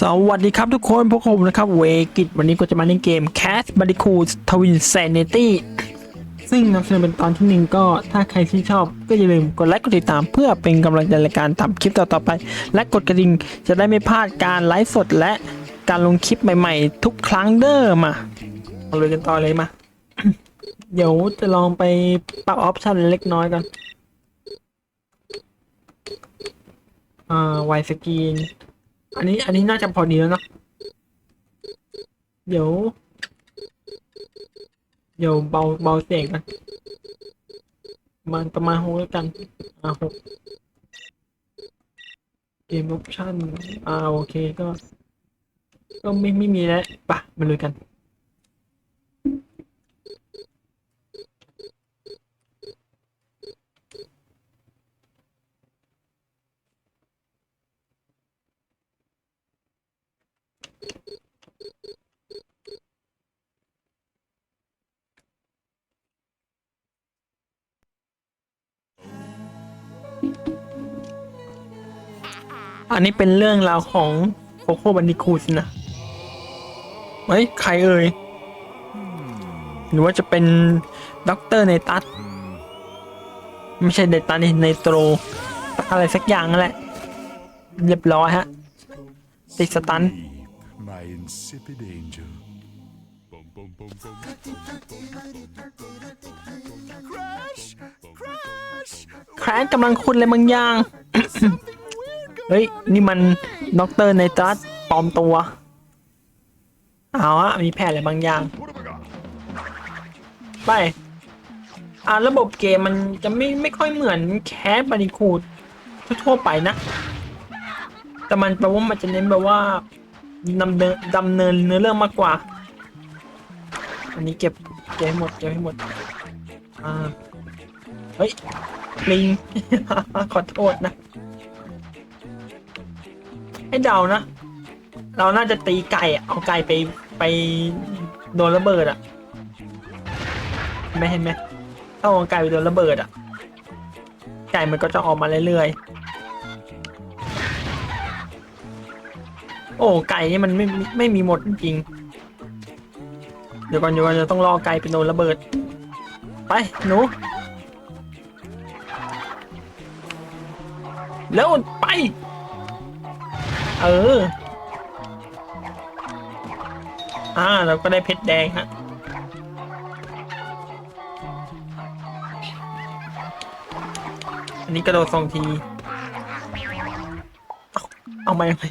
สวัสดีครับทุกคนพวกผมนะครับ เวกิตวันนี้ก็จะมาเล่นเกม Cat b a n d i c o o t Twin Sanity ซึ่งนำเสนอเป็นตอนที่หนึ่งก็ถ้าใครที่ชอบก็อย่าลืมกดไลค์กดติดตามเพื่อเป็นกำลังใจในการทำคลิปต่อๆไป และกดกระดิ่งจะได้ไม่พลาดการไลฟ์สดและการลงคลิปใหม่ๆ ทุกครั้งเด้อมาเอาเลยกันต่อเลยมา เดี๋ยวจะลองไปปรับออปชันเล็กน้อยกัน อ่าไวสกรีน อันนี้ อันนี้น่าจะพอดีแล้วเนอะเดี๋ยว เดี๋ยวเบาเบาเสียงกันมาณประมาณหกแล้วกัน อ่าหกเกมออปชั่นอ่าโอเคก็ ก็ไม่ไม่มีแล้วปะมาเลยกัน อันนี้เป็นเรื่องราวของโคโค่บันดิคูสนะเฮ้ยใครเอ่ย หรือว่าจะเป็นด็อกเตอร์ในตัสไม่ใช่ในตัสนี่ในโตรอะไรสักอย่างนั่นแหละ เรียบร้อยฮะ ติดสตัน my insipid angel. Bum, bum, bum, bum. Crash! Crash! แครนกำลังคุณอะไรบางอย่าง เฮ้ย นี่มันด็อกเตอร์ในตัสปลอมตัว เอาอะมีแผนอะไรบางอย่าง ไป อ่าระบบเกมมันจะไม่ไม่ค่อยเหมือนแคสบาริคูดทั่วไปนะ แต่มันแปลว่ามันจะเน้นแบบว่าดำเนินดำเนินเนื้อเรื่องมากกว่า อันนี้เก็บเก็บให้หมดเก็บให้หมด อ่า เฮ้ยลิง ขอโทษนะ ให้เดานะ เราน่าจะตีไก่อะเอาไก่ไปไปโดนระเบิดอะไม่เห็นไหมถ้าเอาไก่ไปโดนระเบิดอะไก่มันก็จะออกมาเรื่อยๆ โอ้ไก่นี่มันไม่ไม่มีหมดจริง เดี๋ยวก่อนเดี๋ยวก่อนจะต้องรอไก่ไปโดนระเบิด ไปหนูแล้วไป เออ อ่า เราก็ได้เพชรแดงฮะ อันนี้กระโดดสองที เอาเอาไม่ไม่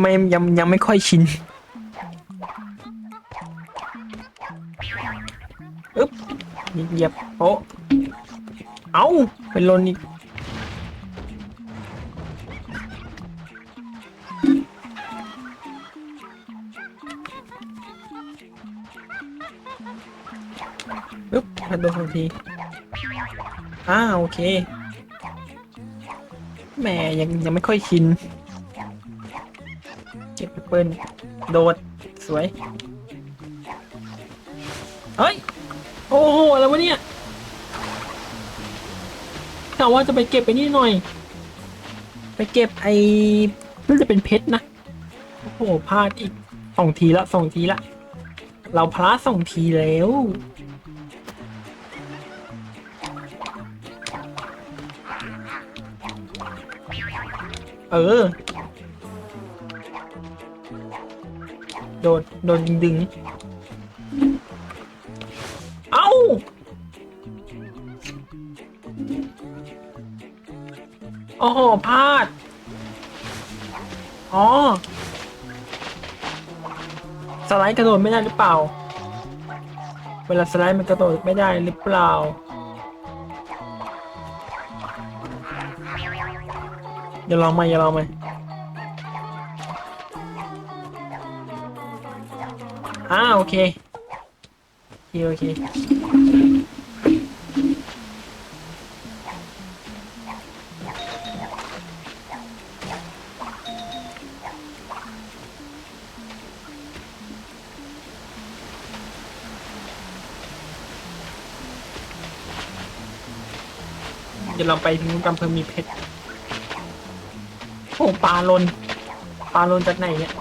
ไม่ยังยังไม่ค่อยชินอึ๊บเหยียบโป๊ะเอาเป็นลนอีก อึ๊บกระโดดสองทีอ่าโอเคแหมยังยังไม่ค่อยชิน เก็บปเปิลโดด สวย เฮ้ย โอ้โห อะไรวะเนี่ยกะว่าจะไปเก็บไปนี่หน่อย ไปเก็บไอ้น่าจะเป็นเพชรนะ โอ้โหพลาดอีกสองทีละสองทีละ เราพลาดสองทีแล้ว เออ โดนโดนดึง เอ้า โอ้โหพลาด อ๋อ สไลด์กระโดดไม่ได้หรือเปล่า เวลาสไลด์มันกระโดดไม่ได้หรือเปล่า อย่าลองมาอย่าลองมาอ่าโอเคโอเคโอเคเดี๋ยวเราไปถึงนู้นกันเพิ่มมีเพชร ปลาลนปลาลนจากไหนเนี่ย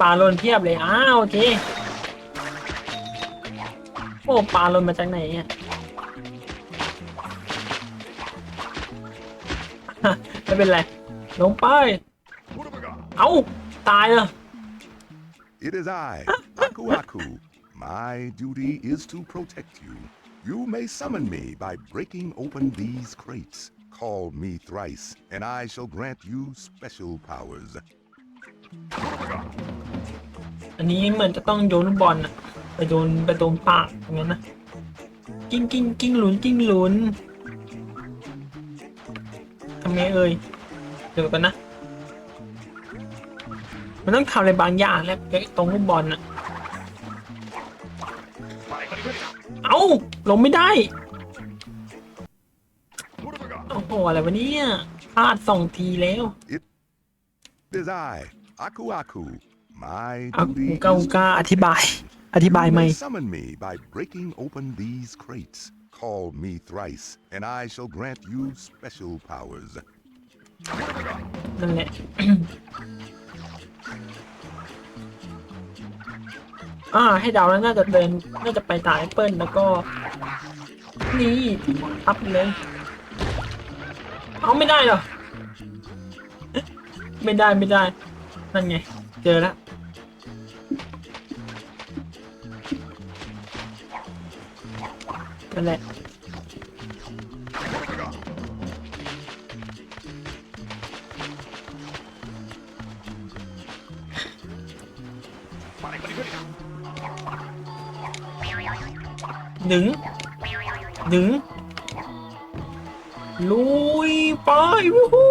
ปลาลนเทียบเลยอ้าวโอเคโอ้ปลาลนมาจากไหนเนี่ยไม่เป็นไรลงไปเอาตายเลย It is I, Aku Aku. My duty is to protect you. You may summon me by breaking open these crates. Call me thrice, and I shall grant you special powers. อันนี้เหมือนจะต้องโยนลูกบอลอะไปโดนไปโดนปากอย่างนั้นนะ กิ้งกิ้งกิ้งหลุนกิ้งหลุนทำไงเอ่ยเดี๋ยวกันนะ มันต้องทำอะไรบางอย่างแล้วไอ้ตรงลูกบอลอะเอ้าลงไม่ได้ หอะไรวะเนี่ยพลาดสองทีแล้ว It is I, Aku Aku. My เอา duty กา is กาอธิบาย อธิบาย You ไหม may summon me by breaking open these crates. Call me thrice, and I shall grant you special powers. นั่นแหละ อ่า ให้เดาแล้วน่าจะเดิน น่าจะไปตายแอปเปิลแล้วก็ นี่ทับเลย เอาไม่ได้เหรอ ไม่ได้ไม่ได้ นั่นไง เจอแล้วนั่นแหละดึงดึงลุย ไปวู้ฮู้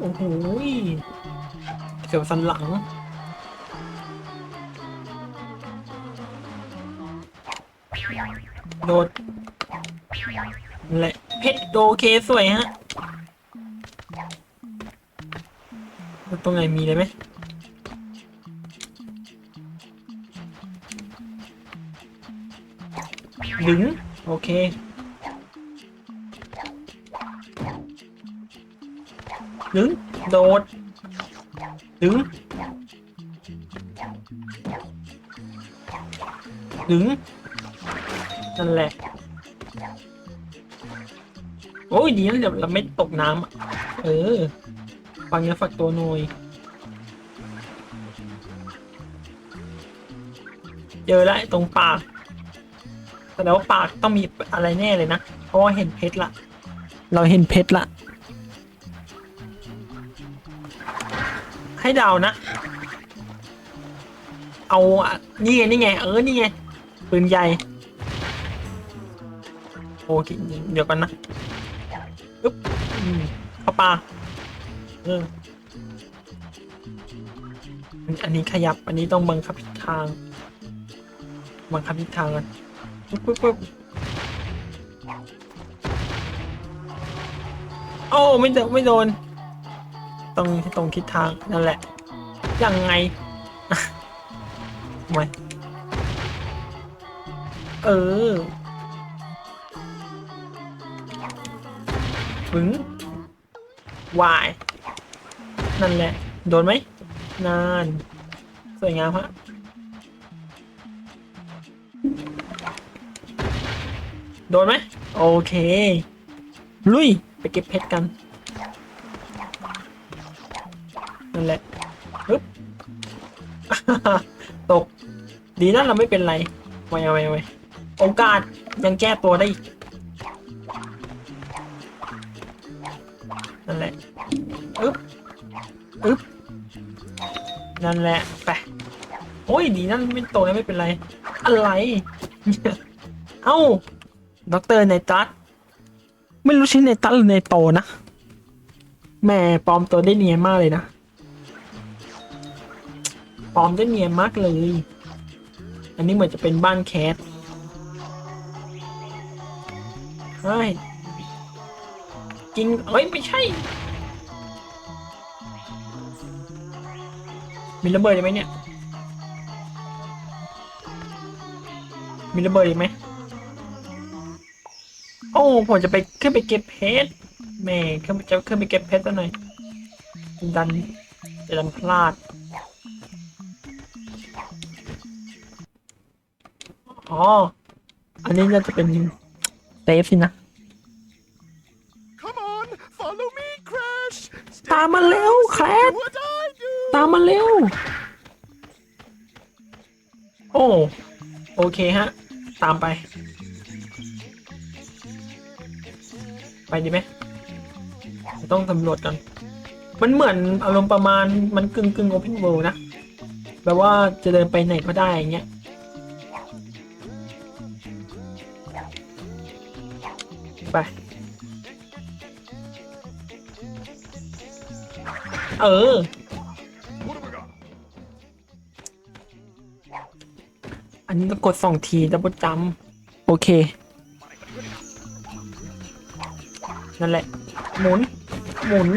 โอ้โหเสียวสันหลัง โดดและเพชรโอเคสวยฮะแล้วตรงไหนมีเลยไหมดึง โอเค ดึง โดด ดึง ดึง นั่นแหละ โอ้ยดีนะเดี๋ยวเราไม่ตกน้ำ เออ ฟังเนื้อฝักตัวหน่อยเจอแล้วตรงปากแสดงว่าปากต้องมีอะไรแน่เลยนะ เพราะว่าเห็นเพชรละ เราเห็นเพชรละ ให้เดานะ เอานี่ไงนี่ไง เออ นี่ไง ปืนใหญ่ โอเค เดี๋ยวกันนะอึ๊บเข้าปาเอออันนี้ขยับ อันนี้ต้องบังคับทิศทาง บังคับทิศทางกันปึ๊บปึ๊บปึ๊บโอ้ไม่โดนไม่โดน ตรงตรงทิศทางนั่นแหละ ยังไงไม่เออปึ้งวายนั่นแหละ โดนไหมนานสวยงามฮะโดนไหมโอเค ลุย ไปเก็บเพชรกัน นั่นแหละปึ๊บตก ดีนะเราไม่เป็นไรไว้ไว้ไว้โอกาสยังแก้ตัวได้อีกนั่นแหละอึ๊บอึ๊บนั่นแหละไปโอ้ยดีนั่นไม่โตแล้วไม่เป็นไร อะไร เอ้าด็อกเตอร์ในตัดไม่รู้ชื่อในตัดหรือในโตนะแหม่ปลอมตัวได้เนียนมากเลยนะ ปลอมได้เนียนมากเลย อันนี้เหมือนจะเป็นบ้านแคทเฮ้ยจริงเอ้ยไม่ใช่ มีระเบิดไหมเนี่ย มีระเบิดอีกไหม โอ้ผมจะไปขึ้นไปเก็บเพชรแม่ขึ้นไปจะขึ้นไปเก็บเพชรซะหน่อยดันจะดันพลาด อ๋อ อันนี้น่าจะเป็นเซฟสินะ Come on, follow me, Crash. ตามมาเร็วแคลด What I do? ตามมาเร็ว โอ้ โอเคฮะ ตามไป ไปดีไหม ต้องสำรวจกัน มันเหมือนอารมณ์ประมาณมันกึ่งกึ่งโอเพนเวิลด์นะ แบบว่าจะเดินไปไหนก็ได้อย่างเงี้ย ไป เออ อันนี้ต้องกดสองทีดับเบิลจัมโอเค นั่นแหละ หมุน หมุน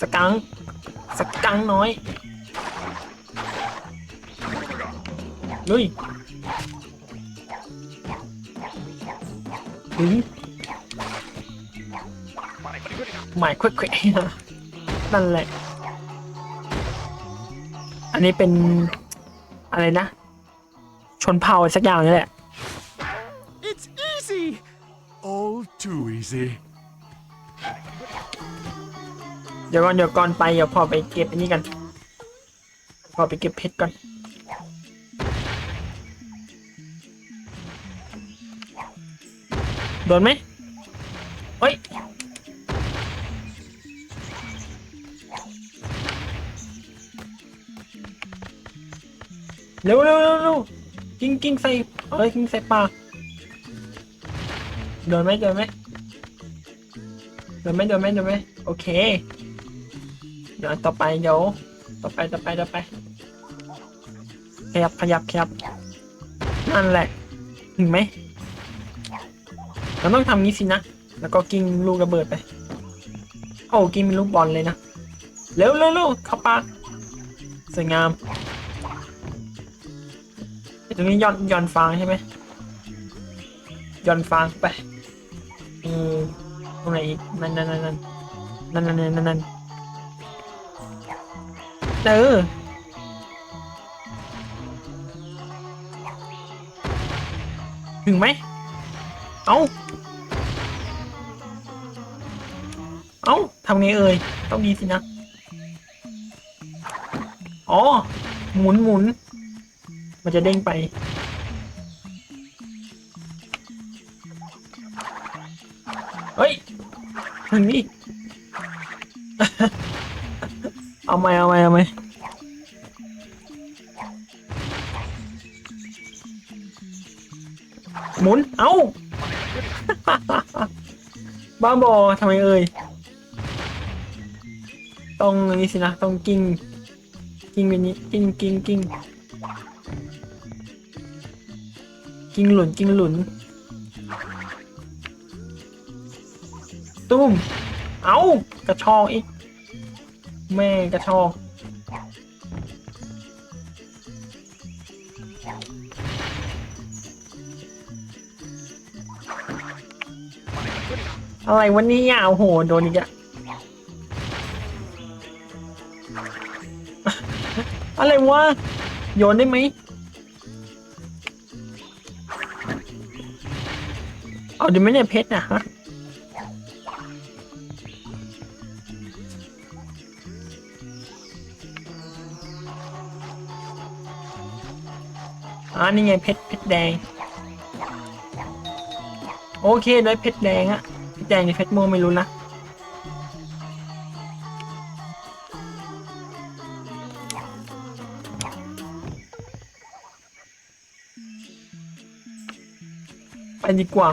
สกัง สกังน้อยลุย หมายควิกๆนั่นแหละ อันนี้เป็นอะไรนะ ชนเผ่าสักอย่างนี่แหละ It's easy. All too easy. เดี๋ยวก่อนเดี๋ยวก่อนไปเดี๋ยวพอไปเก็บอันนี้กัน พอไปเก็บเพชรก่อน ดนไหมเฮ้ย เร็วเร็วเร็วเร็วกิ้งกิ้งใส่เอ้ยกิ้งใส่ปลาโดนไหมโดนไหมโดนไหมโดนไหมโดนไหมโอเค เดี๋ยวต่อไปเดี๋ยวต่อไปต่อไปต่อไป ขยับขยับขยับนั่นแหละ ถึงไหม เราต้องทำงี้สินะ แล้วก็กิ้งลูกระเบิดไป โอ้กิ้งเป็นลูกบอลเลยนะ เร็วเร็วเร็วเข้าปากสวยงาม ตรงนี้ย่อนย่อนฟางใช่ไหมย่อนฟางไปอืมตรงไหนอีกนั่นนั่นนั่นนั่นนั่นนั่นนั่นนั่นนั่นเออถึงไหม เอา เอาทำไงเอ่ยต้องดีสินะ อ๋อ หมุนหมุน มันจะเด้งไป เฮ้ยถึงนี่ เอาไหมเอาไหมเอาไหมหมุน เอ้า บ้าบอทำไมเอ่ย ต้องอันนี้สินะ ต้องกิ้ง กิ้งไปนี้ กิ้งกิ้งกิ้งกิ้งหลุนกิ้งหลุน ตุ้ม เอากระชอกอีก แม่กระชอกอะไรวันนี้อะโอ้โห โดนอีกอะ อะไรวะ โยนได้ไหม เอาเดี๋ยวไม่ได้เพชรนะฮะ อ่านี่ไงเพชรเพชรแดง โอเคได้เพชรแดงอะเพชรแดงในเพชรม่วงไม่รู้นะ ไปดีกว่า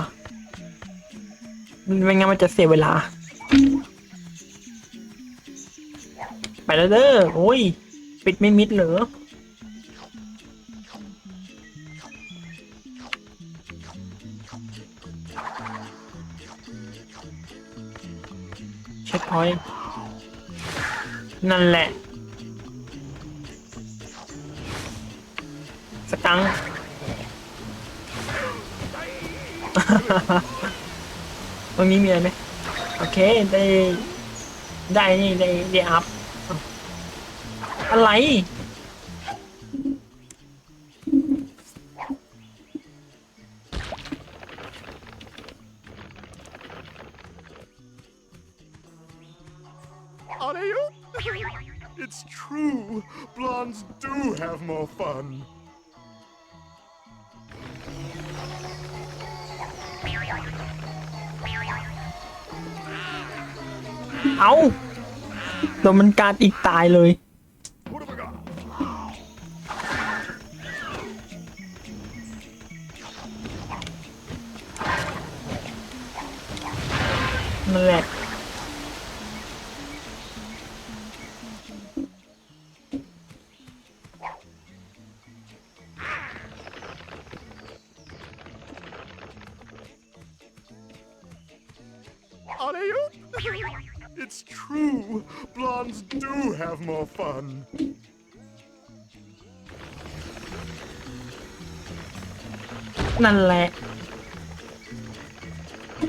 ไม่งั้นมันจะเสียเวลา ไปแล้วเด้อโอ้ย ปิดไม่มิดเหรอเช็คพอยต์นั่นแหละสกังค์ ตรงนี้มีอะไรไหมโอเคได้ได้นี่ได้ได้อัพอะไร โดนมันการอีกตายเลย นั่นแหละ นั่นแหละ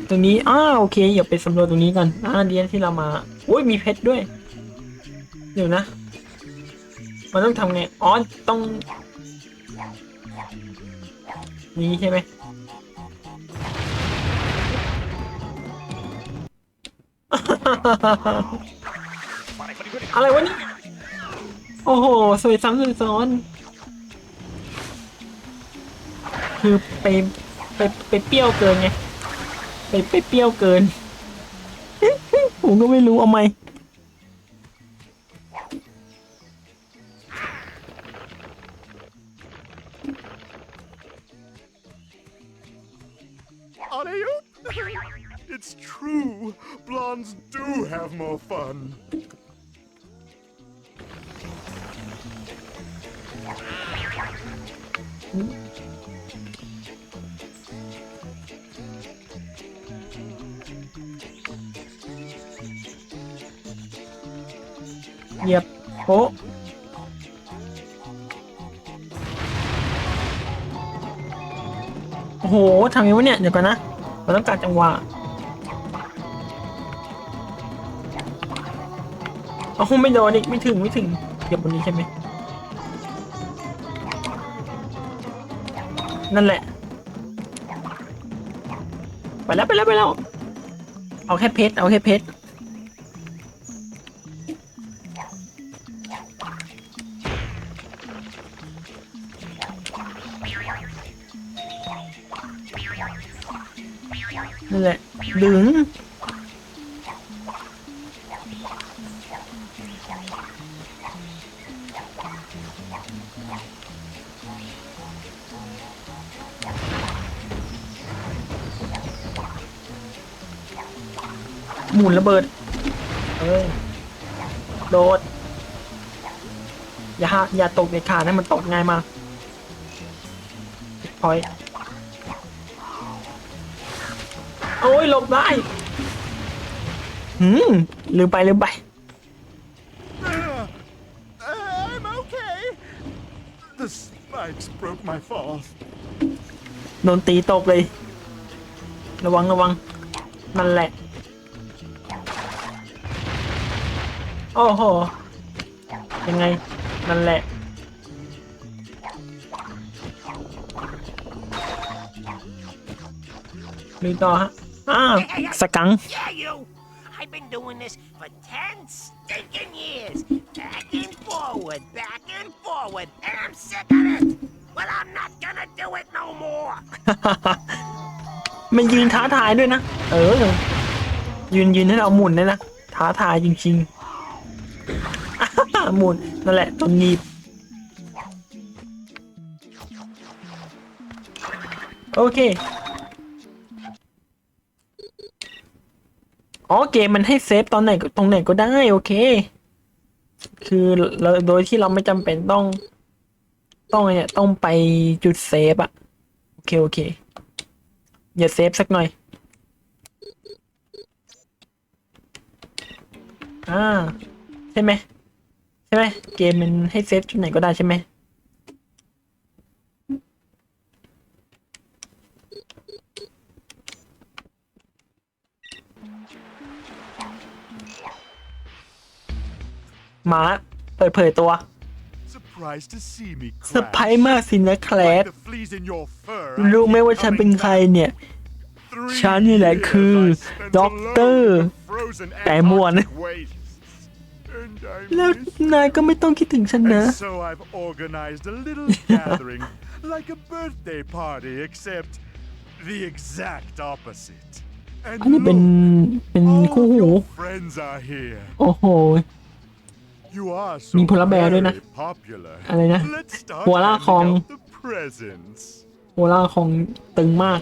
ตรงนี้อ้าวโอเคอย่าไปสำรวจตรงนี้ก่อนอ่าเดียนที่เรามาโอ้ยมีเพชรด้วย เดี๋ยวนะ มันต้องทำไง อ๋อ ต้อง นี้ใช่ไหมอะไรวะนี่ โอ้โห สวยซ้ำสวยซ้อน คือไปไปไปเปรี้ยวเกินไงไปไปเปรี้ยวเกิน ผมก็ไม่รู้เอาไหม เหยียบโป๊ะโอ้โหทำยังไงวะเนี่ย เดี๋ยวก่อนนะเราต้องการจังหวะเอาคงไม่โดนอีกไม่ถึงไม่ถึงเหยียบบนนี้ใช่ไหมนั่นแหละ ไปแล้วไปแล้วไปแล้ว เอาแค่เพชรเอาแค่เพชรนั่นแหละดึง หมุนระเบิด เออโดด อย่าหาอย่าตกเด็ดขาดให้มันตกง่ายมากพอยโอ้ยหลบได้ หืม ลืมไป ลืมไป I'm okay. The spikes broke my fall. โดนตีตกเลย ระวังระวัง นั่นแหละ อ้โห ยังไง นั่นแหละมีต่อฮะ อ้าวสกัง Yeah, you! I've been doing this for ten stinking years. Back and forward, back and forward, and I'm sick of it. Well, I'm not gonna do it no more. มันยืนท้าทายด้วยนะ เออ ยืนยืนให้เราหมุนเลยนะ ท้าทายจริงๆ หมุนนั่นแหละตรงนีบโอเคอ๋อเกมมันให้เซฟตอนไหนตรงไหนก็ได้โอเค คือเราโดยที่เราไม่จำเป็นต้อง ต้องเนี่ยต้องไปจุดเซฟอะโอเคโอเค อย่าเซฟสักหน่อย อ่า ใช่ไหม ช่ไหมเกมมันให้เซฟชุดไหนก็ได้ใช่ไหมมาเปิดเผยตัวเซอร์ไพรส์มากสินะแคลสรู้ไหมว่าฉันเป็นใครเนี่ย ฉันนี่แหละคือ ด็อกเตอร์แต่มวน แล้ว miss นายก็ไม่ต้องคิดถึงฉันนะ And so I've organized a little gathering, like a birthday party, except the exact opposite. And อันนี้เป็น look, เป็น all คู่ of หู your friends are here. โอ้โห You are มี so พลแบร์ด้วยนะ very popular. อะไรนะ Let's start หัวลาก handing ของ out the presents. โอล่าของตึงมาก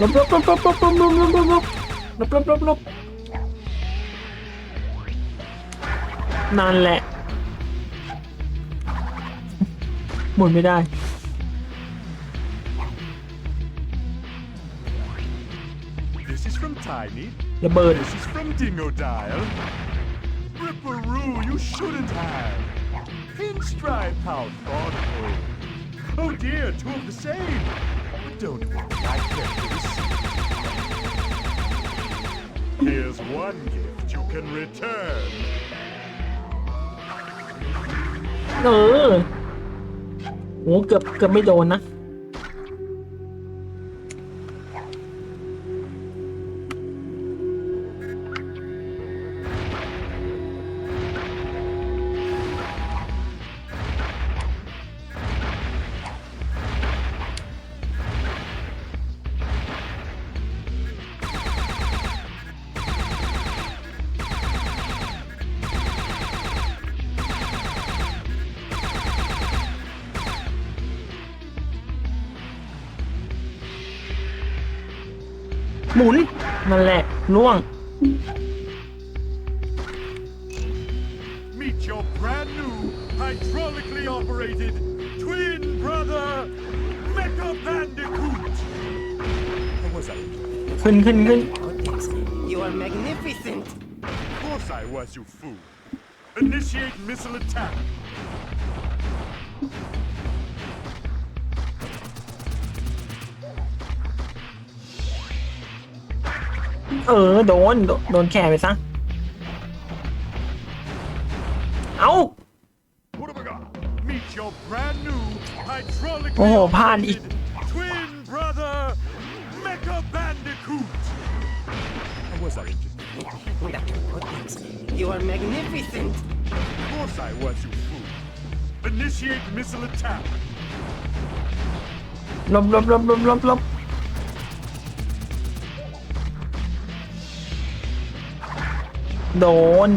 ลบลบลบลบลบลบลบลบลบ ลบลบลบลบลบนั่นแหละ หมุนไม่ได้ This is from Tiny. ระเบิด This is from Dingodile. Ripperoo, you shouldn't have. Pinstripe, how thoughtful. Oh dear, two of the same. But don't worry, I kept the receipt. Here's one gift you can return. เออโหเกือบเกือบไม่โดนนะ หมุน นั่นแหละล่วง Meet your brand new, hydraulically operated twin brother, Mecha Bandicoot. How was I? ขึ้นขึ้นขึ้น Goodness, you are magnificent. Of course I was, you fool. Initiate missile attack. เออโดนโดนแค่ไปซะ เอาโอ้โหพลาดอีก How was I interested? You are magnificent. Of course I was, you fool. Initiate missile attack. Lop, lop, lop, lop, lop, lop. โดน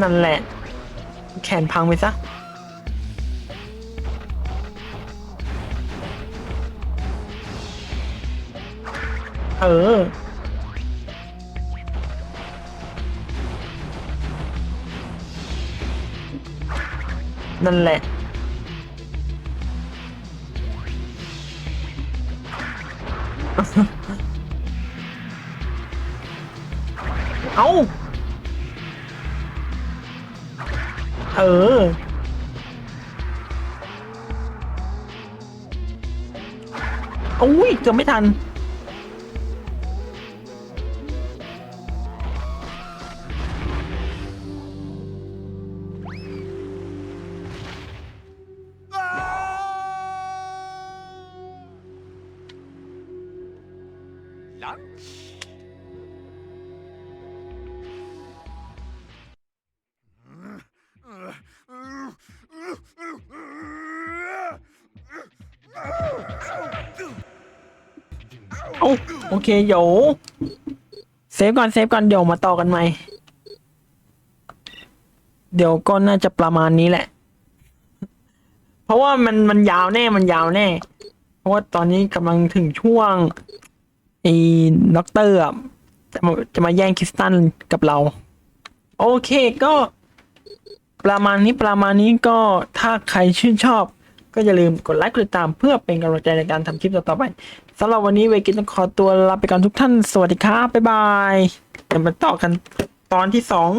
นั่นแหละ แขนพังไปซะเออ นั่นแหละ เอาเออ อุ้ยเกือบไม่ทัน โอเคเดี๋ยวเซฟก่อนเซฟก่อนเดี๋ยวมาต่อกันใหม่ เดี๋ยวก็น่าจะประมาณนี้แหละ เพราะว่ามันมันยาวแน่มันยาวแน่ เพราะว่าตอนนี้กำลังถึงช่วงไอ้ด็อกเตอร์จะมาจะมาแย่งคริสตันกับเรา โอเคก็ ประมาณนี้ประมาณนี้ก็ถ้าใครชื่นชอบ ก็อย่าลืมกดไลค์กดติดตามเพื่อเป็นกำลังใจในการทำคลิปต่อไป สำหรับวันนี้เวกินต้องขอตัวลาไปก่อนทุกท่าน สวัสดีครับ บ๊ายบายเดี๋ยวมาต่อกันตอนที่สอง